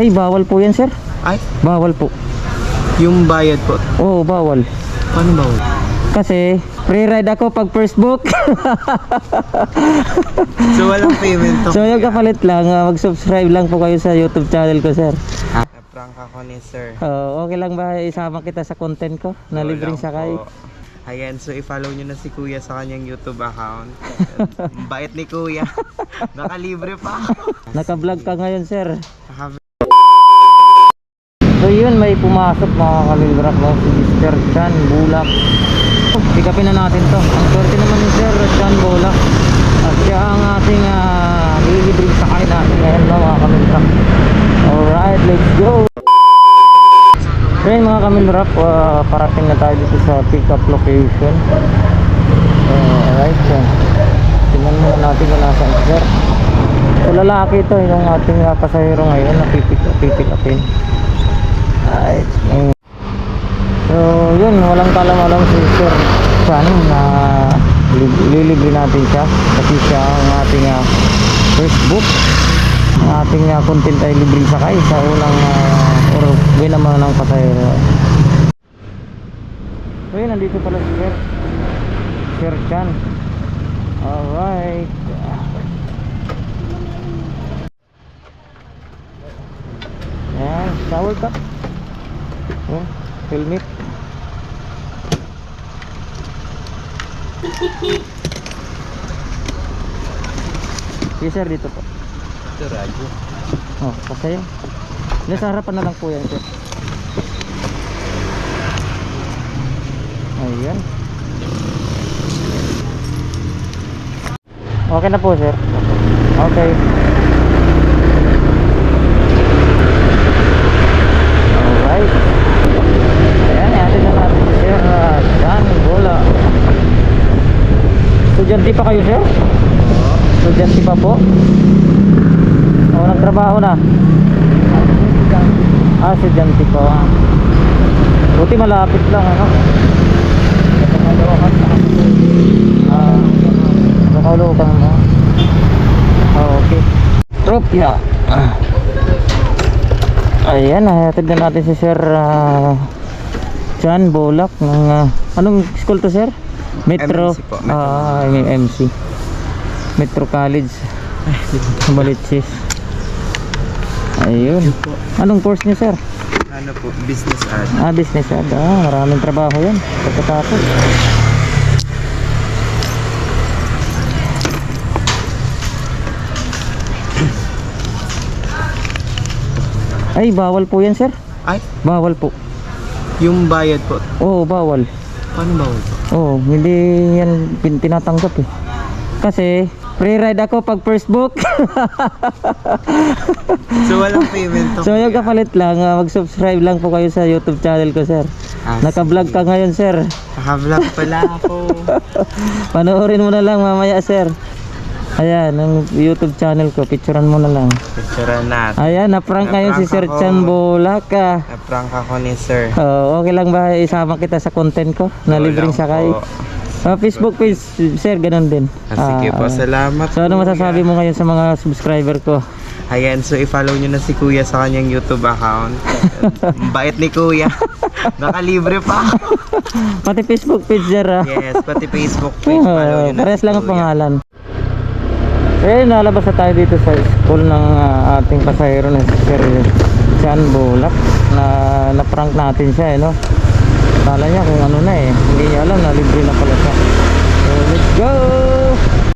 Ay, bawal po yan, sir. Ay, Bawal po. yung bayad po. Oo, bawal. Paano ba? Kasi, free ride ako pag first book. So, walang payment to. so, yung kapalit lang, ah, mag-subscribe lang po kayo sa YouTube channel ko, sir. Ah, prank ako ni sir. Oo, okay lang ba isama kita sa content ko na libreng sakay? po. Ayan, so i-follow nyo na si Kuya sa kanyang YouTube account. Bait ni Kuya. Nakalibre pa. Naka-vlog ka ngayon, sir. Naka- So yun, may pumasok mga kamilbrak no? si Mr. Chan Bulak. Pikapin na natin to. Ang swerte naman ni Sir Chan Bulak. At siya ang ating uh, lilibreng sakay natin ngayon no, mga kamilbrak. Alright, let's go! So mga kamilbrak, uh, parating na tayo dito sa pick-up location. Uh, alright, so, tingnan muna natin kung nasaan si Sir. So lalaki ito, yung ating uh, pasahero ngayon na pipick upin. Kalam-alam si Sir Chan na li- lilibre natin siya. Kasi siya ang ating ah, first book ang ating uh, content ay libre sakay sa unang uh, or naman ng pasahero so yun, nandito pala si Sir. Sir Chan. Alright. Ayan, shower cup. Ayan, helmet Yes sir, dito po. Ito, radyo. Oh, pasayo Nasa harapan na lang po yan sir. Ayan. Okay na po sir. Okay Alright Ayan, natin na natin si sir uh, Yan, bola Estudyante pa kayo sir? Estudyante pa po? O, nagtrabaho na? Ah, estudyante pa Buti malapit lang ano? Ah, nakaulokan mo Oh, okay Tropya ah. Ayan, nahatid na natin si Sir ah, Chan Bolak ng ah, anong school to sir? Metro MC po, Metro. Ah, MC Metro College Balitsis Ayun Anong course niyo sir? Ano po, business ad. Ah, business ad. Ah, maraming trabaho yan. Pagkatapos. Ay, bawal po yan, sir. Ay, Bawal po. yung bayad po. Oo, bawal. Paano ba? po? Oo, hindi yan pin- tinatanggap eh. Kasi, free ride ako pag first book. So, walang payment to. so, yung kapalit lang, ah, mag-subscribe lang po kayo sa YouTube channel ko, sir. Ah, Naka-vlog ka ngayon, sir. Naka-vlog pala ako. Panoorin mo na lang mamaya, sir. Ayan, ang YouTube channel ko, picturean mo na lang. Picturean natin. Ayan, na-prank ngayon si Sir ako. Chan Bolaka. Na-prank ako ni sir. Oh, okay lang ba isama kita sa content ko na libreng sakay? po. Sa Facebook page, sir, ganun din. Ah, sige po, Ah, salamat. So ano kuya. masasabi mo ngayon sa mga subscriber ko? Ayan, so i-follow nyo na si Kuya sa kanyang YouTube account. Bait ni Kuya. Nakalibre pa. Pati Facebook page, sir. ah. Yes, pati Facebook page. Follow Ah, nyo na Pares si lang ang Kuya. pangalan. Eh, nalabas na tayo dito sa school ng ah, ating pasahero na si Sir Chan Bulak na na-prank natin siya, eh, no? Kala niya kung ano na eh. Hindi niya alam na libre na pala siya. So, let's go!